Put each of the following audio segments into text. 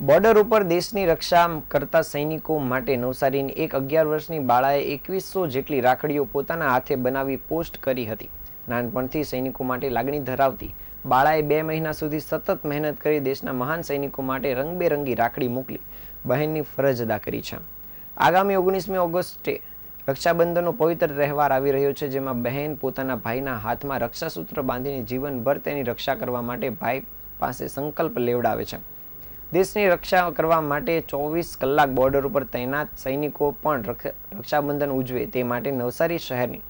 Border ઉપર દેશની રક્ષા કરતા સૈનિકો માટે નવસારીની એક અગિયાર વર્ષની બાળાએ એકવીસો જેટલી રાખડીઓ પોતાના હાથે બનાવી પોસ્ટ કરી હતી. નાનપણથી સૈનિકો માટે લાગણી ધરાવતી બાળાએ બે મહિના સુધી સતત મહેનત કરી દેશના મહાન સૈનિકો માટે રંગબેરંગી રાખડી મોકલી બહેનની ફરજ અદા કરી છે. આગામી ઓગણીસમી ઓગસ્ટે રક્ષાબંધનનો પવિત્ર તહેવાર આવી રહ્યો છે, જેમાં બહેન પોતાના ભાઈના હાથમાં રક્ષાસૂત્ર બાંધીને જીવનભર તેની રક્ષા કરવા માટે ભાઈ પાસે સંકલ્પ લેવડાવે છે. દેશની રક્ષા કરવા માટે ચોવીસ કલાક બોર્ડર ઉપર તૈનાત સૈનિકો પણ રક્ષાબંધન ઉજવે તે માટે નવસારી શહેરની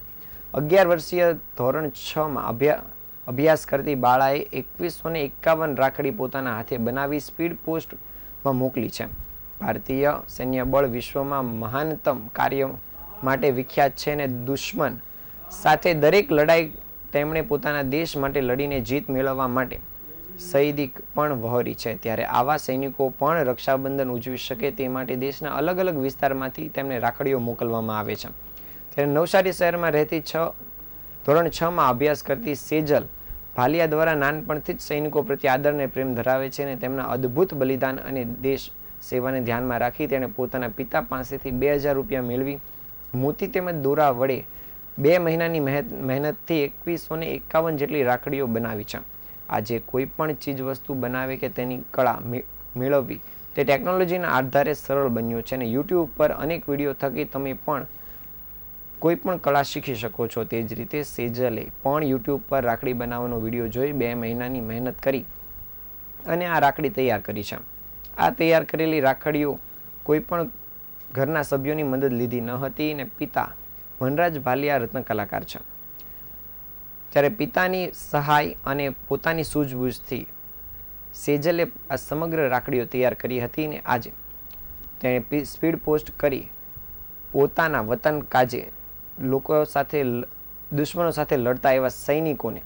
અગિયાર વર્ષીય ધોરણ છમાં અભ્યા, અભ્યાસ કરતી બાળાએ એકવીસો ને એકાવન રાખડી પોતાના હાથે બનાવી સ્પીડ પોસ્ટમાં મોકલી છે. ભારતીય સૈન્ય બળ વિશ્વમાં મહાનતમ કાર્ય માટે વિખ્યાત છે અને દુશ્મન સાથે દરેક લડાઈ તેમણે પોતાના દેશ માટે લડીને જીત મેળવવા માટે શહીદી પણ વહોરી છે. ત્યારે આવા સૈનિકો પણ રક્ષાબંધન ઉજવી શકે તે માટે દેશના અલગ અલગ વિસ્તારમાંથી તેમને રાખડીઓ મોકલવામાં આવે છે. ત્યારે નવસારી શહેરમાં રહેતી છ, ધોરણ છ માં અભ્યાસ કરતી સેજલ ભાલિયા દ્વારા નાનપણથી જ સૈનિકો પ્રત્યે આદર અને પ્રેમ ધરાવે છે અને તેમના અદ્ભુત બલિદાન અને દેશ સેવાને ધ્યાનમાં રાખી તેણે પોતાના પિતા પાસેથી બે હજાર રૂપિયા મેળવી. મોતી તેમજ દોરા વડે બે મહિનાની મહેનત મહેનતથી એકવીસો ને એકાવન જેટલી રાખડીઓ બનાવી છે. આજે કોઈ પણ ચીજ વસ્તુ બનાવે કે તેની કળા મેળવવી, તે ટેકનોલોજીના આધારે સરળ બન્યું છે અને યુટ્યુબ પર અનેક વીડિયો થકી તમે પણ કોઈ પણ કળા શીખી શકો છો. તે જ રીતે સેજલે પણ યુટ્યુબ પર રાખડી બનાવવાનો વીડિયો જોઈ બે મહિનાની મહેનત કરી અને આ રાખડી તૈયાર કરી છે. આ તૈયાર કરેલી રાખડીઓ કોઈ પણ ઘરના સભ્યોની મદદ લીધી ન હતી અને પિતા વનરાજ ભાલિયા રત્ન કલાકાર છે. જ્યારે પિતાની સહાય અને પોતાની સૂઝબૂઝથી સેજલે આ સમગ્ર રાખડીઓ તૈયાર કરી હતી ને આજે તેણે સ્પીડ પોસ્ટ કરી પોતાના વતન કાજે લોકો સાથે દુશ્મનો સાથે લડતા એવા સૈનિકોને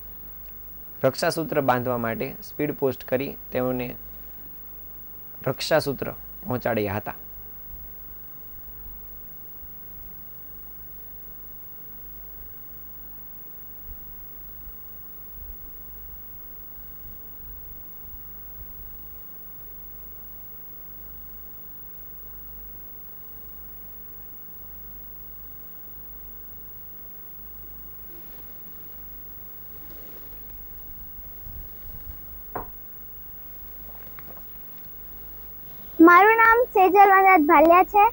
રક્ષાસૂત્ર બાંધવા માટે સ્પીડ પોસ્ટ કરી તેઓને રક્ષાસૂત્ર પહોંચાડ્યા હતા. મારું નામ સેજલ વનરાજ ભાલિયા છે.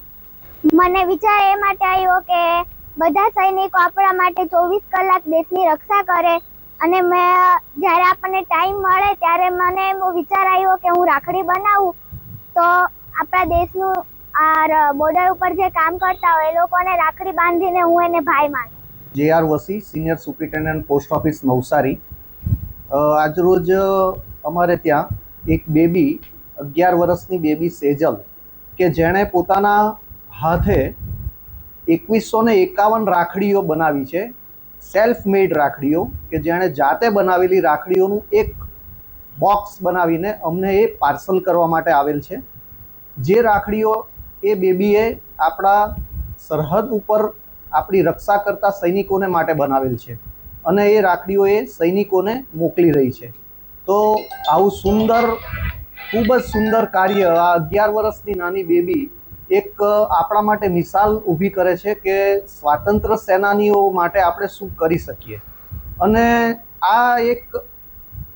મને વિચાર એ માટે આવ્યો કે બધા સૈનિકો આપણા માટે ચોવીસ કલાક દેશની રક્ષા કરે અને મેં જ્યારે આપણને ટાઈમ મળે ત્યારે મને એમ વિચાર આવ્યો કે હું રાખડી બનાવું. તો આપણા દેશનું આ બોર્ડર ઉપર જે કામ કરતા હોય એ લોકોને રાખડી બાંધીને હું એને ભાઈ માનું. J R Vasi senior superintendent post office Navsari. આજરોજ અમારે ત્યાં એક બેબી અગિયાર વર્ષની બેબી સેજલ, કે જેણે પોતાના હાથે એકવીસો ને એકાવન રાખડીઓ બનાવી છે સેલ્ફ મેડ રાખડીઓ, કે જેણે જાતે બનાવેલી રાખડીઓનું એક બોક્સ બનાવીને અમને એ પાર્સલ કરવા માટે આવેલ છે. જે રાખડીઓ એ બેબીએ આપણા સરહદ ઉપર આપણી રક્ષા કરતા સૈનિકોને માટે બનાવેલ છે અને એ રાખડીઓ એ સૈનિકોને મોકલી રહી છે. તો આવું સુંદર ખૂબ જ સુંદર કાર્ય આ અગિયાર વર્ષની નાની બેબી એક આપણા માટે મિસાલ ઊભી કરે છે કે સ્વાતંત્ર્ય સેનાનીઓ માટે આપણે શું કરી શકીએ. અને આ એક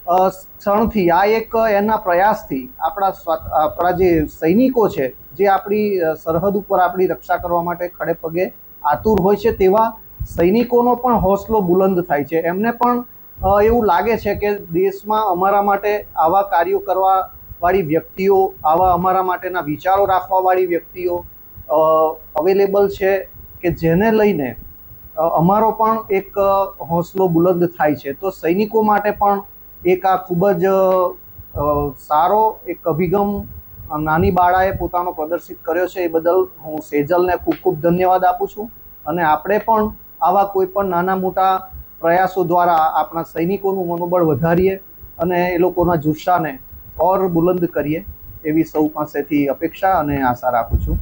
ક્ષણથી, આ એક એના પ્રયાસથી આપણા આપણા જે સૈનિકો છે, જે આપણી સરહદ ઉપર આપણી રક્ષા કરવા માટે ખડે પગે આતુર હોય છે, તેવા સૈનિકોનો પણ હોસલો બુલંદ થાય છે. એમને પણ એવું લાગે છે કે દેશમાં અમારા માટે આવા કાર્યો કરવા વાળી વ્યક્તિઓ, આવા અમારા માટેના વિચારો રાખવાવાળી વ્યક્તિઓ અવેલેબલ છે કે જેને લઈને અમારો પણ એક હોંસલો બુલંદ થાય છે. તો સૈનિકો માટે પણ એક આ ખૂબ જ સારો, એક અભિગમ નાની બાળાએ પોતાનો પ્રદર્શિત કર્યો છે એ બદલ હું સેજલને ખૂબ ખૂબ ધન્યવાદ આપું છું. અને આપણે પણ આવા કોઈ પણ નાના મોટા પ્રયાસો દ્વારા આપણા સૈનિકોનું મનોબળ વધારીએ અને એ લોકોના જુસ્સાને ઓર બુલંદ કરીએ એવી સૌ પાસેથી અપેક્ષા અને આશા રાખું છું.